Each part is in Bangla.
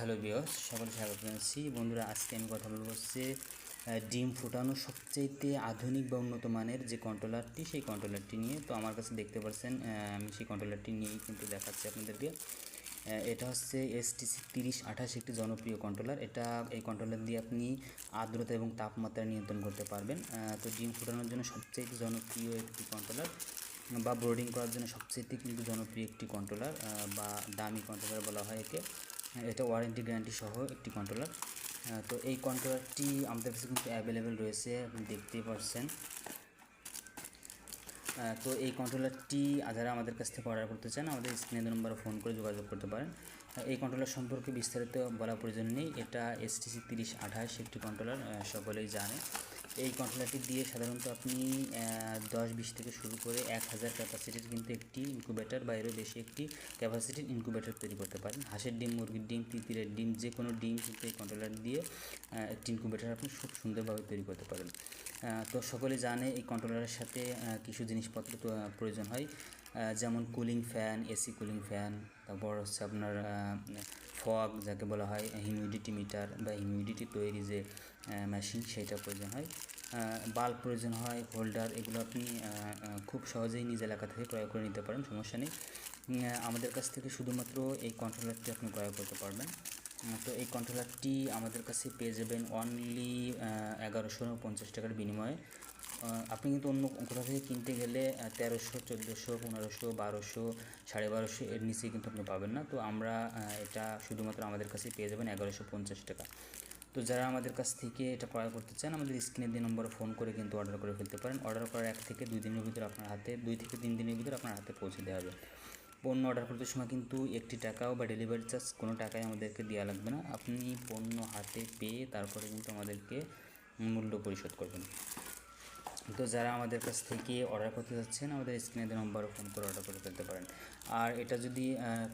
হ্যালো বিয়স সকল স্বাগত জানাচ্ছি। বন্ধুরা, আজকে আমি কথা বলব হচ্ছে ডিম ফুটানো সবচাইতে আধুনিক বা উন্নত মানের যে কন্ট্রোলারটি সেই কন্ট্রোলারটি নিয়ে। তো আমার কাছে দেখতে পাচ্ছেন আমি সেই কন্ট্রোলারটি নিয়েই কিন্তু দেখাচ্ছি আপনাদেরকে। এটা হচ্ছে এসটিসি তিরিশ আঠাশ একটি জনপ্রিয় কন্ট্রোলার এটা, এই কন্ট্রোলার দিয়ে আপনি আর্দ্রতা এবং তাপমাত্রা নিয়ন্ত্রণ করতে পারবেন। তো ডিম ফুটানোর জন্য সবচাইতে জনপ্রিয় একটি কন্ট্রোলার বা ব্রোডিং করার জন্য সবচেয়ে কিন্তু জনপ্রিয় একটি কন্ট্রোলার বা দামি কন্ট্রোলার বলা হয় একে। এটা ওয়ারেন্টি গ্যারান্টি সহ একটি কন্ট্রোলার তো এই কন্ট্রোলারটি আমাদের কাছে কিন্তু অ্যাভেলেবেল রয়েছে, আপনি দেখতেই পাচ্ছেন। তো এই কন্ট্রোলারটি যারা আমাদের কাছ থেকে অর্ডার করতে চান, আমাদের স্ক্রিনে নম্বরে ফোন করে যোগাযোগ করতে পারেন। এই কন্ট্রোলার সম্পর্কে বিস্তারিত বলা প্রয়োজন নেই, এটা এসটিসি তিরিশ আঠাশ একটি কন্ট্রোলার সকলেই জানে। এই কন্ট্রোলারটি দিয়ে সাধারণত আপনি দশ বিশ থেকে শুরু করে এক হাজার ক্যাপাসিটির কিন্তু একটি ইনকুবেটার বা বেশি একটি ক্যাপাসিটির ইনকুবেটার তৈরি করতে পারেন। হাঁসের ডিম, মুরগির ডিম, তিতিরের ডিম যে কোনো ডিম কিন্তু এই কন্ট্রোলার দিয়ে একটি ইনকুবেটার আপনি খুব সুন্দরভাবে তৈরি করতে পারেন। তো সকলে জানে এই কন্ট্রোলারের সাথে কিছু জিনিসপত্র প্রয়োজন হয়। যেমন cooling fan AC cooling fan তারপর হচ্ছে আপনার ফগ যাকে বলা হয় হিউমিডিটি মিটার বা হিউমিডিটি তৈরি যে মেশিন সেইটা প্রয়োজন হয়। বাল্ব প্রয়োজন হয় হোল্ডার এগুলো আপনি খুব সহজেই নিজ এলাকা থেকে ক্রয় করে নিতে পারেন, সমস্যা নেই। আমাদের কাছ থেকে শুধুমাত্র এই কন্ট্রোলারটি আপনি ক্রয় করতে পারবেন। তো এই কন্ট্রোলারটি আমাদের কাছে পেয়ে যাবেন অনলি এগারোশো পঞ্চাশ টাকার বিনিময়ে। আপনি কিন্তু অন্য কোথাও থেকে কিনতে গেলে তেরোশো, চোদ্দোশো, পনেরোশো, বারোশো, সাড়ে বারোশো এর নিচে কিন্তু আপনি পাবেন না। তো আমরা এটা শুধুমাত্র আমাদের কাছে পেয়ে যাবেন এগারোশো পঞ্চাশ টাকা। তো যারা আমাদের কাছ থেকে এটা ক্রয় করতে চান, আমাদের স্ক্রিনের দিয়ে নম্বরে ফোন করে কিন্তু অর্ডার করে ফেলতে পারেন। অর্ডার করার এক থেকে দুই দিনের ভিতরে আপনার হাতে, দুই থেকে তিন দিনের ভিতরে আপনার হাতে পৌঁছে দেওয়া হবে। পণ্য অর্ডার করতে সময় কিন্তু একটি টাকাও বা ডেলিভারি চার্জ কোনো টাকাই আমাদেরকে দেওয়া লাগবে না। আপনি পণ্য হাতে পেয়ে তারপরে কিন্তু আমাদেরকে মূল্য পরিশোধ করবেন। তো যারা আমাদের কাছ থেকে অর্ডার করতে যাচ্ছেন, আমাদের স্ক্রিনে নম্বরে ফোন করে অর্ডার করে ফেলতে পারেন। আর এটা যদি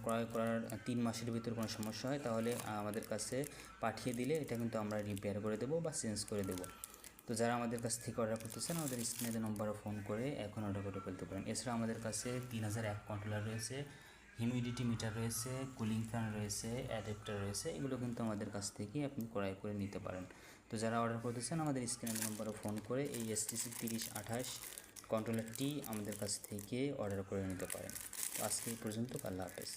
ক্রয় করার তিন মাসের ভিতর কোনো সমস্যা হয়, তাহলে আমাদের কাছে পাঠিয়ে দিলে এটা কিন্তু আমরা রিপেয়ার করে দেবো বা চেঞ্জ করে দেবো। তো যারা আমাদের কাছ থেকে অর্ডার করতে চান, আমাদের স্ক্রিনে নম্বরে ফোন করে এখন অর্ডার করে ফেলতে পারেন। এছাড়া আমাদের কাছে তিন হাজার এক কন্ট্রোলার রয়েছে। হিউমিডিটি মিটার রয়েছে কুলিং ফ্যান রয়েছে অ্যাডাপ্টার রয়েছে, এগুলো কিন্তু আমাদের কাছ থেকে আপনি ক্রয় করে নিতে পারেন। তো যারা অর্ডার করতে চান আমাদের স্ক্রিনের নম্বরে ফোন করে এই এসটিসি তিরিশ আঠাশ কন্ট্রোলারটি আমাদের কাছ থেকে অর্ডার করে নিতে পারেন। তো আজকে এই পর্যন্ত, আল্লাহ হাফেজ।